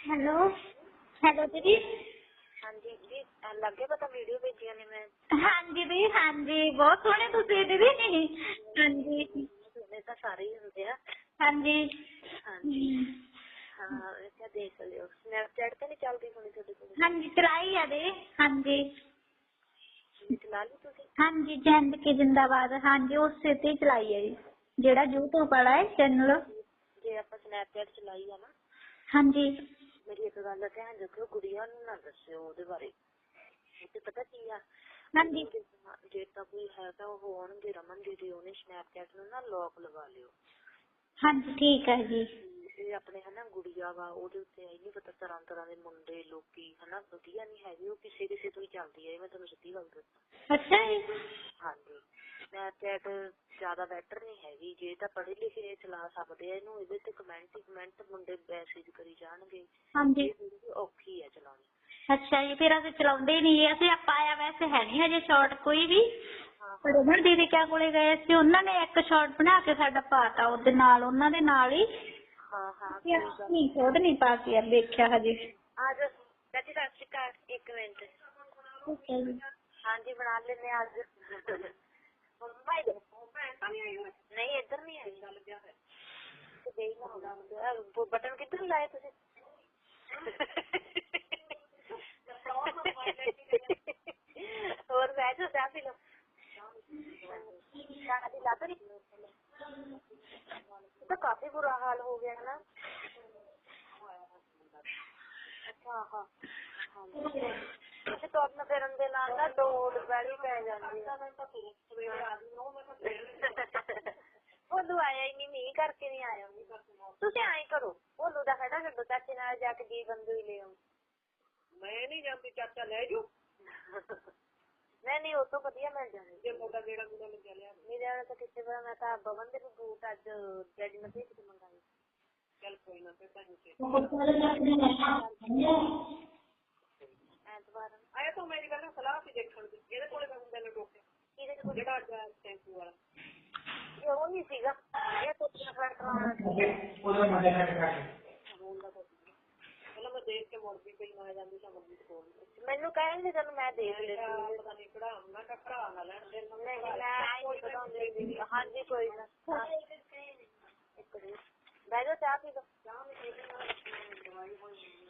Hello hello ਦੀਦੀ। ਹਾਂਜੀ ਜੀ ਲੱਗੇ ਪਤਾ ਵੀਡੀਓ ਭੇਜੀਆਂ ਨੇ ਮੈਂ? ਹਾਂਜੀ ਦੀਦੀ ਹਾਂਜੀ ਬਹੁਤ ਸੋਹਣੇ ਤੁਸੀਂ ਦੀਦੀ। ਹਾਂਜੀ। ਸੁਣੇ ਤਾਂ ਸਾਰੇ ਹੀ ਹੁੰਦੇ ਆ। ਹਾਂਜੀ। ਹਾਂਜੀ। ਹਾਂ ਇਹ ਦੇਖ ਲਿਓ। ਸਨੈਪਚੈਟ ਤੇ ਨਹੀਂ ਚੱਲਦੀ ਹੋਣੀ ਤੁਹਾਡੇ ਕੋਲ? ਹਾਂਜੀ ਚਲਾਈ ਆ ਦੀਦੀ ਹਾਂਜੀ। ਚਲਾ ਲਈ ਤੁਸੀਂ? ਹਾਂਜੀ ਜੈਂਦ ਕੀ ਜਿੰਦਾਬਾਦ। ਹਾਂਜੀ ਉਸੇ ਤੇ ਚਲਾਈ ਹੈ ਜੀ। ਜਿਹੜਾ YouTube ਵਾਲਾ ਹੈ ਚੈਨਲ ਜੇ ਆਪਾਂ ਸਨੈਪਚੈਟ ਚਲਾਈ ਆ ਨਾ। ਹਾਂਜੀ। ਮੇਰੀ ਇੱਕ ਗੱਲ ਦਾ ਧਿਆਨ ਰੱਖਿਓ ਕੁੜੀਆਂ ਨੂੰ ਨਾ ਦੱਸਿਓ ਉਹਦੇ ਬਾਰੇ। ਤੇ ਪਤਾ ਕੀ ਆ? ਹਾਂਜੀ। ਜੇ ਤਾਂ ਕੋਈ ਹੈਗਾ ਉਹ ਆਉਣਗੇ ਰਮਨ ਦੀਦੀ ਉਹਨੇ ਸਨੈਪਚੈਟ ਨੂੰ ਨਾ ਲੌਕ ਲਗਾ ਲਿਓ। ਹਾਂਜੀ ਠੀਕ ਹੈ ਜੀ। ਇਹ ਆਪਣੇ ਹਨਾ ਗੁੜੀਆ ਵਾ ਉਹਦੇ ਉੱਤੇ ਇਹ ਨਹੀਂ ਪਤਾ ਤਰ੍ਹਾਂ ਤਰ੍ਹਾਂ ਦੇ ਮੁੰਡੇ ਲੋਕੀ ਹਨਾ ਵਧੀਆ ਨਹੀਂ ਹੈਗੇ ਉਹ ਕਿਸੇ ਕਿਸੇ ਤੋਂ ਹੀ ਚੱਲਦੀ ਹੈ ਮੈਂ ਤੁਹਾਨੂੰ ਸਿੱਧੀ ਗੱਲ ਦੱਸਾਂ। ਅੱਛਾ ਜੀ। ਹਾਂਜੀ। ਸਨੈਪਚੈਟ ਜ਼ਿਆਦਾ ਬੈਟਰ ਨਹੀਂ ਹੈਗੀ। ਜੇ ਤਾਂ ਪੜ੍ਹੇ ਲਿਖੇ ਚਲਾ ਸਕਦੇ ਆ ਇਹਨੂੰ ਇਹਦੇ ਤੇ ਕਮੈਂਟ ਹੀ ਕਮੈਂਟ ਮੁੰਡੇ ਮੈਸੇਜ ਕਰੀ ਜਾਣਗੇ। ਹਾਂਜੀ। ਇਹ ਥੋੜੀ ਔਖੀ ਹੈ ਚਲਾਉਣੀ। ਅੱਛਾ ਜੀ ਫਿਰ ਅਸੀਂ ਚਲਾਉਂਦੇ ਨਹੀਂ ਅਸੀਂ ਪਾਇਆ ਵੈਸੇ ਹੈ ਨਹੀਂ ਹਜੇ ਸ਼ਾਰਟ ਕੋਈ ਵੀ। ਪਰ ਰਮਨ ਦੀਦੀ ਕਿਆ ਕੋਲੇ ਗਏ ਸੀ ਉਹਨਾਂ ਨੇ ਇੱਕ ਸ਼ਾਰਟ ਬਣਾ ਕੇ ਸਾਡਾ ਪਾਤਾ ਉਹਦੇ ਨਾਲ ਉਹਨਾਂ ਦੇ ਨਾਲ ਹੀ। ਹਾਂ ਹਾਂ ਅਸੀਂ ਨਹੀਂ ਖੁਦ ਨਹੀਂ ਪਾ ਕੇ ਯਾਰ ਦੇਖਿਆ ਹਜੇ। ਆ ਜਾ ਚਾਚੀ ਸਤਿ ਸ਼੍ਰੀ ਅਕਾਲ। ਇੱਕ ਮਿੰਟ। ਠੀਕ ਹੈ ਜੀ। ਹਾਂਜੀ ਬਣਾ ਲੈਨੇ ਆ ਅੱਜ। ਮੰਮਾ ਇਹ ਨਹੀਂ, ਇੱਧਰ ਨਹੀਂ ਆਈ। ਗੱਲ ਗਿਆ ਹੈ ਤੇ ਦੇਈ ਨਾ ਬਟਨ ਕਿੱਧਰ ਲਾਏ ਤੁਸੀਂ? ਹੋਰ ਬੈਠ ਚਾਹ ਪੀ ਲਓ। ਚਾਹ ਦੀ ਲੱਗ ਤਾਂ ਕਾਫੀ ਬੁਰਾ ਹਾਲ ਹੋ ਗਿਆ ਨਾ। ਅੱਛਾ, ਹਾਂ। ਤੇ ਤੁਰਨ ਫਿਰਨ ਦੇ ਨਾਲ ਨਾ ਡੋਡ ਬੈਲੀ ਪੈ ਜਾਂਦੀ ਹੈ ਉਹਨੂੰ ਆਇਆ ਹੀ ਨਹੀਂ ਮੀਂਹ ਕਰਕੇ ਨਹੀਂ ਆਇਆ। ਤੁਸੀਂ ਐਂ ਕਰੋ ਉਹਨੂੰ ਦਾ ਖੜਾ ਛੱਡੋ ਚਾਚੇ ਨਾਲ ਜਾ ਕੇ ਜੀ ਬੰਦੂ ਹੀ ਲੈ ਆਓ ਮੈਂ ਨਹੀਂ ਜਾਂਦੀ ਚਾਚਾ ਲੈ ਜੂ ਨਹੀਂ ਨਹੀਂ ਉਹ ਤੋਂ ਵਧੀਆ ਮਿਲ ਜਾਣੀ। ਜੇ ਮੋਟਾ ਗੇੜਾ ਗੂੜਾ ਲੱਗਿਆ ਲਿਆ ਮੇਰੇ ਵਾਲਾ ਤਾਂ ਕਿਸੇ ਵਾਰ ਮੈਂ ਤਾਂ ਬਵਨ ਦੇ ਬੂਟ ਅੱਜ ਡੈਡੀ ਨੇ ਭੇਜ ਕੇ ਮੰਗਾਏ। ਚੱਲ ਕੋਈ ਨਾ ਫਿਰ ਤਾਂ ਜੁਕੇ ਨੂੰ। ਆਇਆ ਤਾਂ ਮੇਰੀ ਗੱਲ ਸਲਾਹ ਸੀ ਦੇਖਣ ਦੀ। ਇਹਦੇ ਕੋਲੇ ਮੈਂ ਹੁੰਦਾ ਨੇ ਟੋਕੇ ਕਿਹਦੇ ਕੋਲ ਜਿਹੜਾ ਅੱਜ ਟੈਂਪੂ ਵਾਲਾ। ਇਹ ਉਹ ਨਹੀਂ ਸੀਗਾ। ਇਹ ਤੋਂ ਫ਼ਰਕ ਕਰਾਉਣਾ ਸੀ ਪਹਿਲਾਂ ਮੈਂ ਦੇਖ ਕੇ ਮੁੜ ਵੀ ਪਈ ਮੈਂ ਜਾਂਦੀ ਸਾਂ ਮੰਮੀ ਦੇ ਕੋਲ। ਮੈਨੂੰ ਕਹਿੰਦੇ ਤੈਨੂੰ ਮੈਂ ਦੇਖ ਲੈਂਦੀ। ਪਤਾ ਨਹੀਂ ਕਿਹੜਾ ਕਿਹਾ ਭਰਾ ਨਾ ਲੈਣ ਦੇ ਨਹੀਂ ਮੈਂ ਆਈ ਬਤਾਉਂਦੀ ਸੀ ਹਾਂਜੀ ਕੋਈ ਨਾ। ਇੱਕ ਬਹਿ ਜਾਓ ਚਾਹ ਪੀ ਲਓ। ਚਾਹ ਮੈਂ ਦੇ ਦਵਾਈ ਹੋਈ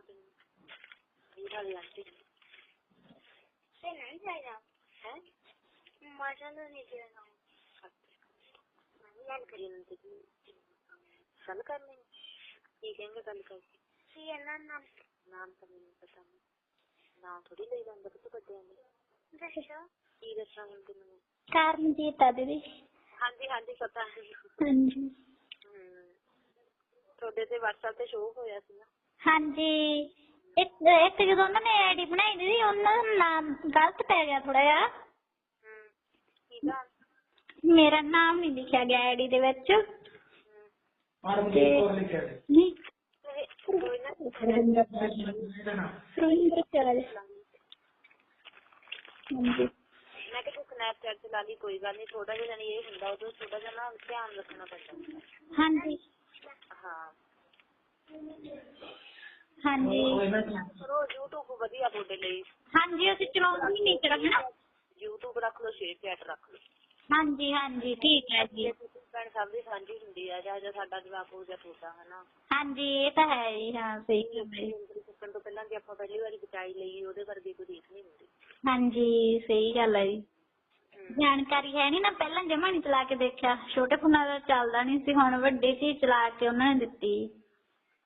ਤਾਂ ਖਾਣਾ ਪੀਣਾ ਇਹ ਵਾਲੀ ਆਂਟੀ ਤੇ ਨਹੀਂ ਜਾਏਗਾ ਹੈ ਮਜ਼ਾ ਨਹੀਂ ਦੇਣਾ ਗੱਲ ਕਰੀ ਨਾ ਤੇ ਗੱਲ ਕਰਨੀ ਕੀ ਕਹਿੰਗੇ ਗੱਲ ਕਰਕੇ ਕੀ ਇਹਨਾਂ ਨਾਮ ਨਾਮ ਤਾਂ ਮੈਨੂੰ ਪਤਾ ਨਹੀਂ ਨਾਮ ਥੋੜੀ ਲਈ ਜਾਂਦਾ ਕਿ ਵੱਡਿਆਂ ਨੇ ਦੱਸੋ ਕੀ ਦੱਸਾਂ ਹੁਣ ਤੈਨੂੰ ਕਰਨਜੀਤ ਆ ਦੀਦੀ ਹਾਂਜੀ ਹਾਂਜੀ ਪਤਾ ਹੈ ਹਾਂਜੀ ਹਮ। ਤੁਹਾਡੇ ਤੇ WhatsApp ਤੇ ਸ਼ੋਅ ਹੋਇਆ ਸੀ ਨਾ ਹਾਂਜੀ। ਇੱਕ ਇੱਕ ਜਦੋਂ ਉਹਨਾਂ ਨੇ ਆਈਡੀ ਬਣਾਈ ਦੀਦੀ ਉਹਨਾਂ ਦਾ ਨਾਮ ਗਲਤ ਪੈ ਗਿਆ ਥੋੜਾ ਜਿਹਾ। ਆ ਮੇਰਾ ਨਾਮ ਨਹੀਂ ਲਿਖਿਆ ਗਿਆ ਆਈਡੀ ਦੇ ਵਿੱਚ। ਹਮ। ਨਹੀਂ ਤੇ ਕੋਈ ਨਾ ਸੁਰਿੰਦਰ ਚਲ ਹਾਂਜੀ। ਮੈਂ ਕਿਹਾ ਤੂੰ ਸਨੈਪਚੈਟ ਚਲਾ ਲਈ ਕੋਈ ਗੱਲ ਨਹੀਂ ਥੋੜਾ ਜਿਹਾ ਜਾਨੀ ਇਹ ਹੁੰਦਾ ਉਦੋਂ ਥੋੜਾ ਜਿਹਾ ਨਾ ਧਿਆਨ ਰੱਖਣਾ ਪੈਂਦਾ। ਹਾਂਜੀ। ਹਾਂ। ਹਾਂਜੀ। ਕਰੋ YouTube ਵਧੀਆ ਤੁਹਾਡੇ ਲਈ। ਹਾਂਜੀ ਅਸੀਂ ਚਲਾਉਂਦੇ ਹੀ ਨਹੀਂ ਚਲਾਉਣਾ YouTube ਰੱਖ ਲਓ ਸ਼ੇਅਰਚੈਟ ਰੱਖ ਲਓ। ਹਾਂਜੀ ਹਾਂਜੀ ਠੀਕ ਹੈ ਜੀ। ਭੈਣ ਸਭ ਦੀ ਸਾਂਝੀ ਹੁੰਦੀ ਆ ਜਾਂ ਜਾਂ ਸਾਡਾ ਜਵਾਬ ਹੋ ਜਾਂ ਤੁਹਾਡਾ ਹਨਾ। ਹਾਂਜੀ ਇਹ ਤਾਂ ਹੈ ਜੀ ਹਾਂ ਸਹੀ ਗੱਲ ਹੈ। ਚੁੱਕਣ ਤੋਂ ਪਹਿਲਾਂ ਜੇ ਆਪਾਂ ਪਹਿਲੀ ਵਾਰੀ ਬਚਾਈ ਲਈ ਉਹਦੇ ਵਰਗੀ ਕੋਈ ਦੇਖ ਨਹੀਂ ਹੁੰਦੀ। ਹਾਂਜੀ ਸਹੀ ਗੱਲ ਹੈ ਜੀ। ਜਾਣਕਾਰੀ ਹੈ ਨਹੀਂ ਨਾ ਪਹਿਲਾਂ ਜਮਾ ਨਹੀਂ ਚਲਾ ਕੇ ਦੇਖਿਆ। ਛੋਟੇ ਫੋਨਾਂ ਦਾ ਚੱਲਦਾ ਨਹੀਂ ਸੀ ਹੁਣ ਵੱਡੇ ਸੀ ਚਲਾ ਕੇ ਉਹਨਾਂ ਨੇ ਦਿੱਤੀ।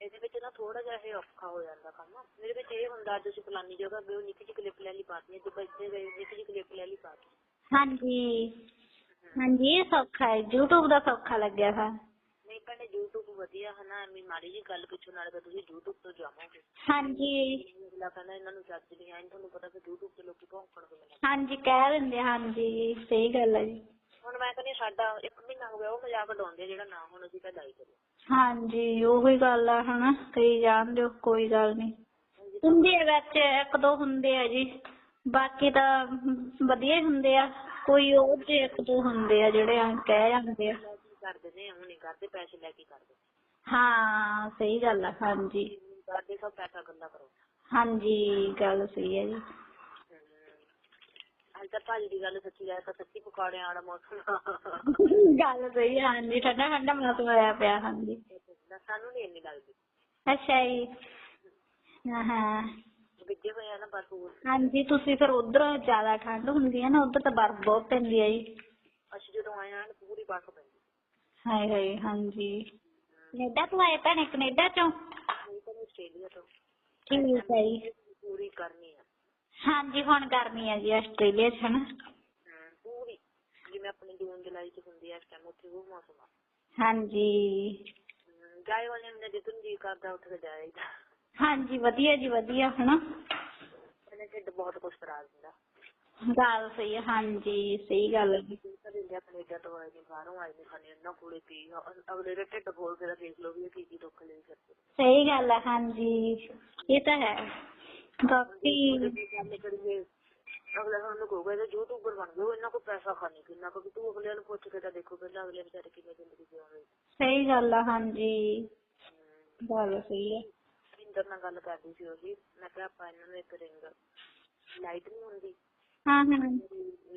ਇਹਦੇ ਵਿੱਚ ਨਾ ਥੋੜਾ ਜਿਹਾ ਇਹ ਔਖਾ ਹੋ ਜਾਂਦਾ ਕੰਮ। ਮੇਰੇ ਵਿੱਚ ਇਹ ਹੁੰਦਾ ਅੱਜ ਅਸੀਂ ਫਲਾਨੀ ਜਗ੍ਹਾ ਗਏ ਉਹ ਨਿੱਕੀ ਜਿਹੀ ਕਲਿੱਪ ਲੈ ਲਈ ਪਾਤੀ ਅੱਜ ਬੱਚੇ ਗਏ ਨਿੱਕੀ ਜਿਹੀ ਕਲਿੱਪ ਲੈ ਲਈ ਪਾਤੀ। ਹਾਂਜੀ। ਹਾਂਜੀ ਇਹ ਸੌਖਾ ਹੈ YouTube ਦਾ ਸੌਖਾ ਲੱਗਿਆ ਹਾਂ ਨਹੀਂ ਭੈਣੇ YouTube ਵਧੀਆ ਹਨਾ ਐਵੇਂ ਮਾੜੀ ਜੀ ਗੱਲ ਪਿੱਛੋਂ ਨਾਲ ਤਾਂ ਤੁਸੀਂ YouTube ਤੋਂ ਜਾਵੋਗੇ। ਹਾਂਜੀ। ਅਗਲਾ ਕਹਿੰਦਾ ਇਹਨਾਂ ਨੂੰ ਚੱਜ ਨਹੀਂ ਆਈ ਤੁਹਾਨੂੰ ਪਤਾ ਫਿਰ YouTube ਤੇ ਲੋਕੀ ਭੌਂਕਣ ਮੈਨੂੰ ਹਾਂਜੀ ਕਹਿ ਦਿੰਦੇ ਹਾਂਜੀ ਸਹੀ ਗੱਲ ਹੈ ਜੀ। ਹੁਣ ਮੈਂ ਕਹਿੰਦੀ ਸਾਡਾ ਇੱਕ ਮਹੀਨਾ ਹੋ ਗਿਆ ਉਹ ਮਜ਼ਾਕ ਉਡਾਉਂਦੇ ਜਿਹੜਾ ਨਾ ਹੁਣ ਅਸੀਂ ਤਾਂ ਲਾਈ ਕਰੀਏ। ਹਾਂਜੀ ਉਹੀ ਗੱਲ ਆ ਹਨਾ ਕਹੀ ਜਾਣ ਦਿਓ ਕੋਈ ਗੱਲ ਨਹੀਂ। ਹੁੰਦੇ ਆ ਵਿੱਚ ਇੱਕ ਦੋ ਹੁੰਦੇ ਆ ਜੀ। ਬਾਕੀ ਤਾਂ ਵਧੀਆ ਹੀ ਹੁੰਦੇ ਆ ਕੋਈ ਉਹ ਜੇ ਇੱਕ ਦੋ ਹੁੰਦੇ ਆ ਜਿਹੜੇ ਆ ਕਹਿ ਜਾਂਦੇ ਆ। ਕਰਦੇ ਨੇ ਹੁਣ ਨਹੀਂ ਕਰਦੇ ਪੈਸੇ ਲੈ ਕੇ ਕਰਦੇ ਹਾਂ ਸਹੀ ਗੱਲ ਆ ਹਾਂਜੀ। ਕਰਦੇ ਸਭ ਪੈਸਾ ਗੱਲਾਂ ਕਰੋ। ਹਾਂਜੀ ਗੱਲ ਸਹੀ ਹੈ ਜੀ। ਅੱਜ ਤਾਂ ਭਾਜੀ ਦੀ ਗੱਲ ਸੱਚੀ ਹੈ ਤਾਂ ਸੱਚੀ ਪਕੌੜਿਆਂ ਵਾਲਾ ਮੌਸਮ ਗੱਲ ਸਹੀ ਆ ਹਾਂਜੀ ਠੰਡਾ ਠੰਡਾ ਮੌਸਮ ਹੋਇਆ ਪਿਆ ਹਾਂਜੀ। ਸਾਨੂੰ ਨਹੀਂ ਇੰਨੀ ਲੱਗਦੀ। ਅੱਛਾ ਜੀ। ਹਾਂ ਹਾਂ। ਵਿੱਜੇ ਹੋਏ ਆ ਨਾ ਬਸ ਹੋਰ ਹਾਂਜੀ ਤੁਸੀਂ ਫਿਰ ਉਧਰ ਜ਼ਿਆਦਾ ਠੰਡ ਹੁੰਦੀ ਹੈ ਨਾ ਉਧਰ ਤਾਂ ਬਰਫ਼ ਬਹੁਤ ਪੈਂਦੀ ਹੈ ਜੀ। ਅਸੀਂ ਜਦੋਂ ਆਏ ਆ ਪੂਰੀ ਬਰਫ਼ ਪੈਂਦੀ। ਹਾਏ ਹਾਏ ਹਾਂਜੀ। ਕੈਨੇਡਾ ਤੋਂ ਆਏ ਭੈਣੇ ਕੈਨੇਡਾ ਚੋਂ? ਆਸਟ੍ਰੇਲੀਆ ਤੋਂ। ਠੀਕ ਹੈ ਜੀ। ਪੂਰੀ ਕਰਨੀ ਆ ਹਾਂਜੀ ਹੁਣ ਗਰਮੀ ਹੈ ਜੀ ਆਸਟ੍ਰੇਲੀਆ 'ਚ ਹਨਾ। ਹਮ, ਪੂਰੀ ਜਿਵੇਂ ਆਪਣੀ ਜੂਨ ਜੁਲਾਈ ਚ ਹੁੰਦੀ ਆ ਇਸ ਟਾਈਮ ਉੱਥੇ ਉਹ ਮੌਸਮ ਆ। ਹਾਂਜੀ। ਹਮ, ਜਾਏ ਵਾਲੇ ਨੇ ਜਿੱਦਨ ਜੀ ਕਰਦਾ ਉੱਥੇ ਜਾਏਗਾ ਹਾਂਜੀ ਵਧੀਆ ਜੀ ਵਧੀਆ ਹਨਾ। ਇਹਨੇ ਢਿੱਡ ਬਹੁਤ ਕੁਛ ਕਰਾ ਦਿੰਦਾ। ਗੱਲ ਸਹੀ ਹੈ ਹਾਂਜੀ ਸਹੀ ਗੱਲ ਹੈ ਜੀ। ਇੰਡੀਆ ਕੈਨੇਡਾ ਤੋਂ ਆਏ ਨੇ ਬਾਹਰੋਂ ਆਏ ਨੇ ਖਾਣੇ ਇਹਨਾਂ ਕੋਲੇ ਆ, ਅ- ਅਗਲੇ ਦੇ ਢਿੱਡ ਬੋਲ ਕੇ ਤਾਂ ਦੇਖ ਲਓ ਵੀ ਇਹ ਕੀ ਕੀ ਦੁੱਖ ਲੈ ਸਕਦੇ ਸਹੀ ਗੱਲ ਹੈ ਹਾਂਜੀ ਇਹ ਤਾਂ ਹੈ। ਕਰੀਏ ਅਗਲਾ ਸਾਨੂੰ ਕਹੂਗਾ ਇਹ ਯੂਟਿਊਬਰ ਬਣ ਗਏ ਇਹਨਾਂ ਕੋ ਪੈਸਾ ਖਾਣੇ ਕਿੰਨਾ ਕੋ ਵੀ ਤੂੰ ਅਗਲੇ ਨੂੰ ਪੁੱਛ ਕੇ ਤਾਂ ਦੇਖੋ ਪਹਿਲਾਂ ਅਗਲੇ ਵਿਚਾਰੇ ਕਿਵੇਂ ਜ਼ਿੰਦਗੀ ਜਿਉਂਦੇ। ਸਹੀ ਗੱਲ ਆ ਹਾਂਜੀ। ਗੱਲ ਸਹੀ ਹੈ ਸਿੰਦਰ ਨਾਲ ਗੱਲ ਕਰਦੀ ਸੀ ਉਹੀ ਮੈਂ ਕਿਹਾ ਆਪਾਂ ਇਹਨਾਂ ਨੂੰ ਇੱਕ ਰਿੰਗ ਲਾਈਟ ਨਹੀਂ ਹੁੰਦੀ? ਹਾਂ ਹਾਂ।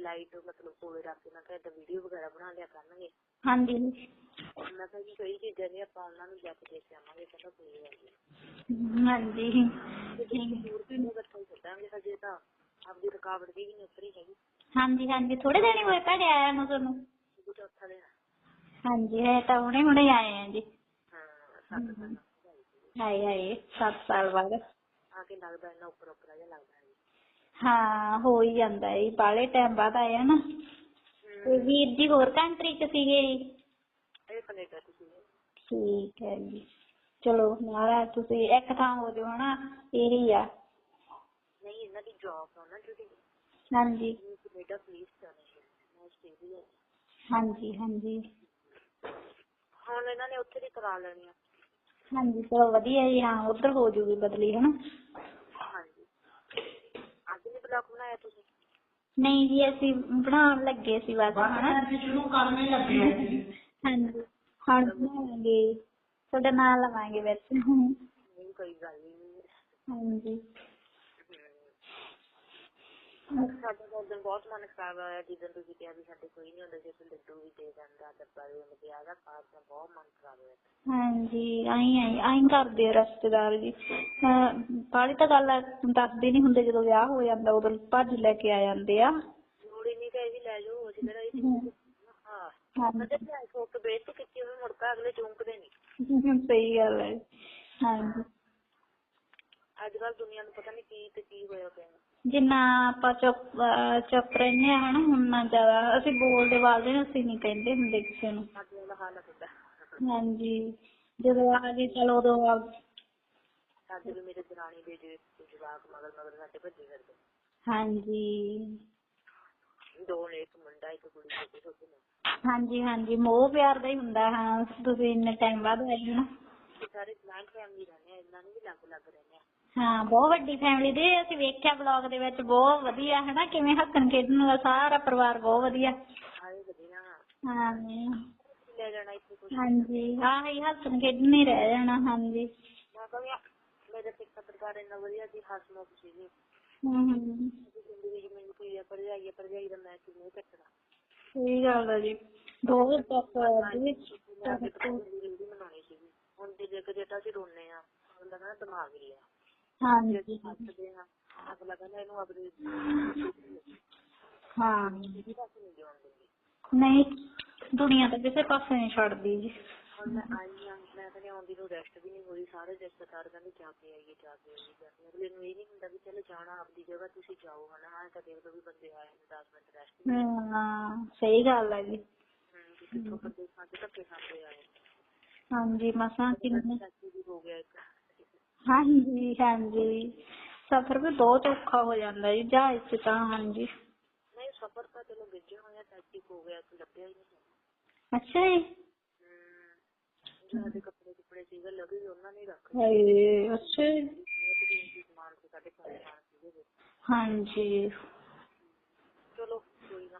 ਲਾਈਟ ਮਤਲਬ ਕੋਲੇ ਰੱਖ ਕੇ ਮੈਂ ਕਿਹਾ ਵੀਡੀਓ ਵਗੈਰਾ ਬਣਾ ਲਿਆ ਕਰਨਗੇ। ਹਾਂਜੀ। ਮੈਂ ਕਿਹਾ ਜੀ ਕਈ ਚੀਜ਼ਾਂ ਨੇ ਆਪਾਂ ਉਹਨਾਂ ਨੂੰ ਜਾ ਕੇ ਦੇਖ ਕੇ ਆਵਾਂਗੇ ਕਹਿੰਦਾ ਕੋਈ ਗੱਲ ਨਹੀਂ। ਹਾਂਜੀ। ਹੋਰ ਵੀ ਨਹੀਂ ਬੱਚਾ ਛੱਡਾਂਗੇ ਹਜੇ ਤਾਂ ਆਪਦੀ ਰੁਕਾਵਟ ਦੀ ਵੀ ਨਹੀਂ ਉਤਰੀ ਹੈਗੀ। ਹਾਂਜੀ ਹਾਂਜੀ। ਥੋੜੇ ਦਿਨ ਹੀ ਹੋਏ ਭੈਣੇ ਆਇਆ ਨੂੰ ਤੁਹਾਨੂੰ। ਉਹ ਚੌਥਾ ਦਿਨ ਹਾਂਜੀ ਇਹ ਤਾਂ ਹੁਣੇ ਹੁਣੇ ਆਏ ਆ ਜੀ। ਹਾਂ ਸੱਤ ਦਿਨ ਹਾਏ ਹਾਏ 7 ਸਾਲ ਬਾਅਦ। ਆ ਕੇ ਲੱਗਦਾ ਇੰਨਾ ਉੱਪਰ ਉੱਪਰ ਜਿਹਾ ਲੱਗਦਾ ਹੈ ਹਾਂ ਹੋ ਹੀ ਜਾਂਦਾ ਹੈ ਬਾਲੇ ਟਾਈਮ ਬਾਅਦ ਆਇਆ ਨਾ। ਤੇ ਵੀਰ ਜੀ ਹੋਰ ਕੰਟਰੀ ਚ ਸੀਗੇ ਜੀ? ਇਹ ਕੈਨੇਡਾ ਠੀਕ ਹੈ ਜੀ। ਚਲੋ ਮਹਾਰਾਜ ਤੁਸੀਂ ਇੱਕ ਥਾਂ ਹੋ ਜਾਓ ਹਨਾ ਇਹੀ ਆ। ਨਹੀਂ ਇਹਨਾਂ ਦੀ ਜੌਬ ਆ ਨਾ ਜਿਹੜੀ। ਹਾਂਜੀ। ਕੈਨੇਡਾ ਮੈਂ ਆਸਟ੍ਰੇਲੀਆ। ਹਾਂਜੀ ਹਾਂਜੀ। ਹੁਣ ਇਹਨਾਂ ਨੇ ਉੱਥੇ ਦੀ ਕਰਾ ਲੈਣੀ ਆ। ਹਾਂਜੀ ਚਲੋ ਵਧੀਆ ਜੀ ਹਾਂ ਉਧਰ ਹੋ ਜੂਗੀ ਬਦਲੀ ਹਨਾ। ਹਾਂਜੀ। ਅੱਜ ਨਹੀਂ ਬਲੌਗ ਬਣਾਇਆ ਤੁਸੀਂ? ਨਹੀਂ ਜੀ ਅਸੀਂ ਬਣਾਉਣ ਲੱਗੇ ਸੀ ਬਸ ਹਨਾ। ਸ਼ੁਰੂ ਕਰਨ ਹੀ ਲੱਗੇ ਆ। ਜੀ ਹਾਂਜੀ ਹੁਣ ਬਣਾਵਾਂਗੇ। ਤੁਹਾਡਾ ਨਾਂ ਲਵਾਂਗੇ ਵਿੱਚ। ਨਹੀਂ ਕੋਈ ਗੱਲ ਨਹੀਂ ਹਾਂਜੀ। ਸਾਡਾ ਤਾਂ ਉਦੋਂ ਬਹੁਤ ਮਨ ਖਰਾਬ ਹੋਇਆ। ਜਿੱਦਣ ਤੁਸੀਂ ਕਿਹਾ ਵੀ ਸਾਡੇ ਕੋਈ ਨਹੀਂ ਹੁੰਦਾ ਸੀ ਅਸੀਂ ਲੱਡੂ ਵੀ ਦੇ ਦਿੰਦਾ ਡੱਬਾ ਵੀ ਉਹਨੇ ਵਿਆਹ ਦਾ ਖਾਸ ਦਾ ਬਹੁਤ ਮਨ ਖਰਾਬ ਹੋਇਆ। ਹਾਂਜੀ ਆਈ ਆਈ ਆਈ ਕਰਦੇ ਆ ਰਿਸ਼ਤੇਦਾਰ ਜੀ ਬਾਹਲੀ ਤਾਂ ਗੱਲ ਆ, ਦੱਸਦੇ ਨਹੀਂ ਹੁੰਦੇ ਜਦੋਂ ਵਿਆਹ ਹੋ ਜਾਂਦਾ ਉਦੋਂ ਭੱਜ ਲੈ ਕੇ ਆ ਜਾਂਦੇ ਆ। ਲੋੜ ਹੀ ਨਹੀਂ ਕਿ ਇਹ ਵੀ ਲੈ ਜਾਓ ਅਸੀਂ ਕਿਹੜਾ ਇਹ ਹਮ, ਹਾਂ ਹਾਂਜੀ ਕਦੇ ਲਿਆਈ ਸੋਕ ਬੇਇੱਜ਼ਤੀ ਕੀਤੀ ਹੋਵੇ ਮੁੜਕਾ ਅਗਲੇ ਚੁੰਕਦੇ ਨਹੀਂ ਸਹੀ ਗੱਲ ਹੈ। ਹਾਂਜੀ। ਅੱਜ ਕੱਲ ਦੁਨੀਆ ਨੂੰ ਪਤਾ ਨਹੀਂ ਕੀ ਤੇ ਕੀ ਹੋਇਆ ਪਿਆ। ਜਿੰਨਾ ਆਪਾਂ ਚੁੱਪ ਅਹ ਚੁੱਪ ਰਹਿੰਦੇ ਆ ਹਨਾ ਉਨਾ ਜ਼ਿਆਦਾ ਅਸੀਂ ਬੋਲਦੇ ਬਾਲਦੇ ਨੇ ਅਸੀਂ ਨਹੀਂ ਕਹਿੰਦੇ ਹੁੰਦੇ ਕਿਸੇ ਨੂੰ। ਸਾਡੇ ਵਾਲਾ ਹਾਲ ਹੁੰਦਾ ਹਾਂਜੀ। ਜਦੋਂ ਆ ਗਏ ਚਲੋ ਉਦੋਂ ਆ ਸਾਡੇ ਵੀ ਮੇਰੇ ਦਰਾਣੀ ਦੇ ਜੇ ਜਵਾਕ ਮਗਰ ਮਗਰ ਸਾਡੇ ਭੱਜੇ ਫਿਰਦੇ। ਹਾਂਜੀ। ਦੋ ਨੇ ਇੱਕ ਮੁੰਡਾ ਇੱਕ ਕੁੜੀ ਛੋਟੀ ਛੋਟੀ ਨੇ ਹਾਂਜੀ ਹਾਂਜੀ ਮੋਹ ਪਿਆਰ ਦਾ ਹੀ ਹੁੰਦਾ ਹਾਂ ਤੁਸੀਂ ਇੰਨੇ ਟਾਈਮ ਬਾਅਦ ਆਏ ਹੋ ਨਾ। ਅਸੀਂ ਸਾਰੇ ਜੁਆਇੰਟ ਫੈਮਿਲੀ ਰਹਿੰਦੇ ਆ ਇਹਨਾਂ ਨੂੰ ਵੀ ਲੱਗ ਲੱਗ ਰਹਿੰਦੇ ਆ ਹਾਂ ਬਹੁਤ ਵੱਡੀ ਫੈਮਿਲੀ ਦੇ ਅਸੀਂ ਵੇਖਿਆ ਬਲੌਗ ਦੇ ਵਿੱਚ ਬਹੁਤ ਵਧੀਆ ਹੈ ਨਾ ਕਿਵੇਂ ਹੱਸਣ ਖੇਡਣ ਵਾਲਾ ਸਾਰਾ ਪਰਿਵਾਰ ਬਹੁਤ ਵਧੀਆ। ਵਧੀਆ। ਹਾਂ ਲੈ ਜਾਣਾ ਇੱਥੇ ਕੁਝ ਹਾਂਜੀ ਆਹੀ ਹੱਸਣ ਖੇਡਣ ਹੀ ਰਹਿ ਜਾਣਾ ਹਾਂਜੀ। ਮੈਂ ਕਹਿੰਦੀ ਮੇਰੇ ਤੇ ਪੱਤਰਕਾਰ ਇੰਨਾ ਵਧੀਆ ਸੀ ਹਸਮੁਖ ਸੀ ਜੀ ਹੂੰ ਹੂੰ ਜ਼ਿੰਦਗੀ ਚ ਮੈਨੂੰ ਕੋਈ ਭਰਜਾਈ ਭਰਜਾਈ ਦਾ ਮੈਂ ਕਿਵੇਂ ਕੱਟਣਾ ਸਹੀ ਗੱਲ ਹੈ ਜੀ। ਬਹੁਤ ਤੱਕ ਮੈਂ ਤੇ ਜ਼ਿੰਦਗੀ ਮਨਾਉਣੀ ਸੀ ਹੁਣ ਤੇ ਜੇ ਕਿਤੇ ਤਾਂ ਅਸੀਂ ਰੋਨੇ ਆ ਅਗਲਾ ਕਹਿੰਦਾ ਦਿਮਾਗ ਹੀ ਆ ਜੇ ਅਸੀਂ ਹਾਂਜੀ ਹੱਸਦੇ ਆ ਅਗਲਾ ਕਹਿੰਦਾ ਇਹਨੂੰ ਆਪਣੀ ਹਾਂ। ਜ਼ਿੰਦਗੀ ਦਾ ਨਹੀਂ ਜਿਉਣ ਦਿੰਦੀ। ਨਹੀਂ ਦੁਨੀਆ ਤਾਂ ਕਿਸੇ ਪਾਸੇ ਨਹੀਂ ਛੱਡਦੀ ਜੀ। ਹੁਣ ਮੈਂ ਆਈ ਆ ਮੈਂ ਕਹਿੰਦੀ ਆਉਂਦੀ ਨੂੰ ਰੈਸਟ ਵੀ ਨਹੀਂ ਹੋਈ ਸਾਰੇ ਰਿਸ਼ਤੇਦਾਰ ਕਹਿੰਦੇ ਜਾ ਕੇ ਆਈਏ ਜਾ ਕੇ ਆਈਏ ਜਾ ਕੇ ਅਗਲੇ ਨੂੰ ਇਹ ਨਹੀਂ ਹੁੰਦਾ ਵੀ ਚਲੋ ਜਾਣਾ ਆਪਦੀ ਜਗ੍ਹਾ ਤੁਸੀਂ ਜਾਓ ਹਨਾ ਹਾਂ ਤਾਂ ਦੇਖ ਲਓ ਵੀ ਬੰਦੇ ਆਏ ਨੇ 10 ਮਿੰਟ ਰੈਸਟ ਹਾਂ ਸਹੀ ਗੱਲ ਹੈ ਜੀ ਪ੍ਰਦੇਸ਼ਾਂ ਚ ਧੱਕੇ ਖਾਂਦੇ ਆਏ ਹਾਂਜੀ ਮਸਾਂ ਕਿੰਨੇ ਹੋ ਗਿਆ ਇੱਕ। ਹਾਂਜੀ ਹਾਂਜੀ। ਸਫ਼ਰ ਵੀ ਬਹੁਤ ਔਖਾ ਹੋ ਜਾਂਦਾ ਜੀ ਜਹਾਜ਼ 'ਚ ਤਾਂ ਹਾਂਜੀ। ਨਹੀਂ ਸਫਰ ਤਾਂ ਚਲੋ ਗਿੱਜੇ ਹੋਇਆ ਹੋ ਗਿਆ ਤੇ ਲੱਭਿਆ ਹੀ ਨਹੀਂ। ਅੱਛਾ ਜੀ। ਹਮ ਜੋ ਸਾਡੇ ਕੱਪੜੇ ਕੁਪੜੇ ਸੀਗੇ ਲੱਗੇ ਸੀ ਉਹਨਾਂ ਨੇ ਹੀ ਰੱਖ ਹਾਏ ਅੱਛਾ। ਜੀ ਬਹੁਤ ਕੀਮਤੀ ਸਮਾਨ ਸੀ ਸਾਡੇ ਕੋਲ ਸਮਾਨ ਸੀਗੇ ਵਿੱਚ। ਹਾਂਜੀ। ਚਲੋ ਕੋਈ ਨਾ।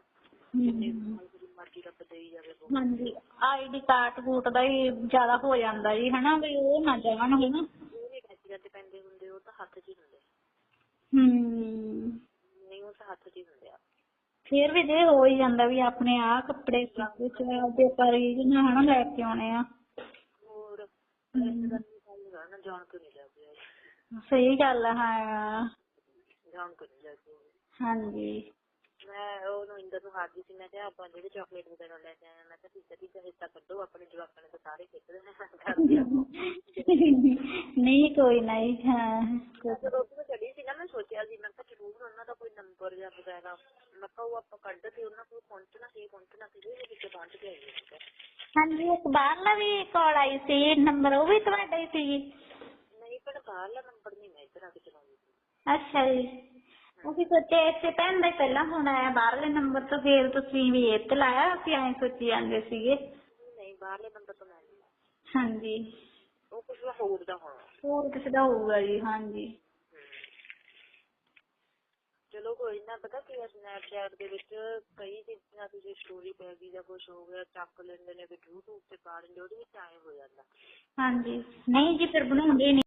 ਹਮ। ਨਾਲ ਜਿਹੜੀ ਮਰਜ਼ੀ ਰੱਬ ਦੇਈ ਜਾਵੇ ਉਹ ਹਾਂਜੀ। ਆਈਡੀ ਕਾਰਡ ਕੂਟ ਦਾ ਹੀ ਜ਼ਿਆਦਾ ਹੋ ਜਾਂਦਾ ਜੀ ਹਨਾ ਵੀ ਉਹ ਨਾ ਜਾਣ ਹਨਾ ਉਹ ਨਹੀਂ ਟੈਚੀਆਂ ਤੇ ਪੈਂਦੇ ਹੁੰਦੇ ਉਹ ਤਾਂ ਹੱਥ 'ਚ ਹੀ ਹੁੰਦੇ ਹੂੰ। ਨਹੀਂ ਉਹ ਤਾਂ ਹੱਥ 'ਚ ਹੀ ਹੁੰਦੇ ਆ। ਫਿਰ ਵੀ ਜੇ ਹੋ ਹੀ ਜਾਂਦਾ ਵੀ ਆਪਣੇ ਆ। ਕੱਪੜੇ ਹਨਾ ਲੈ ਕੇ ਆਉਣੇ ਆ ਹੋਰ ਰਿਸ਼ਤੇਦਾਰ ਦੀ ਗੱਲ ਹੈਗਾ ਨਾ ਜਾਣ ਕੇ ਨਹੀਂ ਸਹੀ ਗੱਲ ਆ ਹਾਂ। ਜਾਣ ਕੇ ਨਹੀਂ ਲੈ ਕੇ ਆਏ ਹਾਂਜੀ। ਮੈਂ ਉਹਨੂੰ ਇੰਦਰ ਨੂੰ ਹਾਰਦੀ ਸੀ ਮੈਂ ਕਿਹਾ ਆਪਾਂ ਜਿਹੜੇ ਚਾਕਲੇਟ ਵਗੈਰਾ ਲੈ ਕੇ ਆਏ ਆ, ਮੈਂ ਕਿਹਾ ਠੀਕ ਹੈ ਠੀਕ ਹੈ ਹਿੱਸਾ ਕੱਢੋ ਆਪਣੇ ਜਵਾਕਾਂ ਨੇ ਤਾਂ ਸਾਰੇ ਖੇਡਦੇ ਨੇ ਕਰਦੇ ਆ ਨਹੀਂ ਕੋਈ ਨਹੀਂ ਹਾਂ। ਜਦੋਂ ਉੱਥੇ ਚੜੀ ਸੀ ਨਾ ਮੈਂ ਸੋਚਿਆ ਸੀ ਮੈਂ ਕਿਹਾ ਜ਼ਰੂਰ ਉਹਨਾਂ ਦਾ ਕੋਈ ਨੰਬਰ ਜਾਂ ਵਗੈਰਾ। ਮੈਂ ਕਿਹਾ ਉਹ ਆਪਾਂ ਕੱਢ ਕੇ ਉਹਨਾਂ ਕੋਲ ਪਹੁੰਚਣਾ ਸੀ ਪਹੁੰਚਣਾ ਸੀ ਉਹਦੇ ਵਿੱਚ ਪਹੁੰਚ ਕੇ ਆਈਏ ਠੀਕ ਹੈ ਹਾਂਜੀ ਇੱਕ ਬਾਹਰਲਾ ਵੀ ਕਾਲ ਆਈ ਸੀ ਨੰਬਰ ਉਹ ਵੀ ਤੁਹਾਡਾ ਹੀ ਸੀ। ਨਹੀਂ ਪਰ ਬਾਹਰਲਾ ਨੰਬਰ ਨਹੀਂ ਮੈਂ ਇੱਧਰ ਆ ਕੇ ਚਲਾਉਂਦੀ ਸੀ ਅੱਛਾ ਜੀ। ਅਸੀਂ ਸੋਚਿਆ ਇਸੇ ਭੈਣ ਦਾ ਹੀ ਪਹਿਲਾਂ ਫੋਨ ਆਇਆ ਬਾਹਰਲੇ ਨੰਬਰ ਤੋਂ ਫਿਰ ਤੁਸੀਂ ਵੀ ਤੇ ਲਾਇਆ ਅਸੀਂ ਐਂ ਸੋਚੀ ਜਾਂਦੇ ਸੀਗੇ। ਨਹੀਂ ਬਾਹਰਲੇ ਨੰਬਰ ਤੋਂ ਮੈਂ ਨਹੀਂ। ਹਾਂਜੀ। ਉਹ ਕੁਝ ਹੋਰ ਦਾ ਹੋਣਾ। ਹੋਰ ਕਿਸੇ ਦਾ ਹੋਊਗਾ ਜੀ ਹਾਂਜੀ। ਚਲੋ ਕੋਈ ਨਾ, ਪਤਾ ਕੀ ਹੈ ਸਨੈਪਚੈਟ ਦੇ ਵਿੱਚ ਕਈ ਚੀਜ਼ਾਂ ਤੁਸੀਂ ਸਟੋਰੀ ਪੈ ਗਈ ਜਾਂ ਕੁਝ ਹੋ ਗਿਆ, ਚੱਕ ਲੈਂਦੇ ਨੇ ਫਿਰ YouTube ਤੇ ਪਾ ਦਿੰਦੇ, ਉਹਦੇ ਵਿੱਚ ਐਂ ਹੋ ਜਾਂਦਾ। ਹਾਂਜੀ। ਨਹੀਂ ਜੀ, ਫਿਰ ਬਣਾਉਂਦੇ ਨਹੀਂ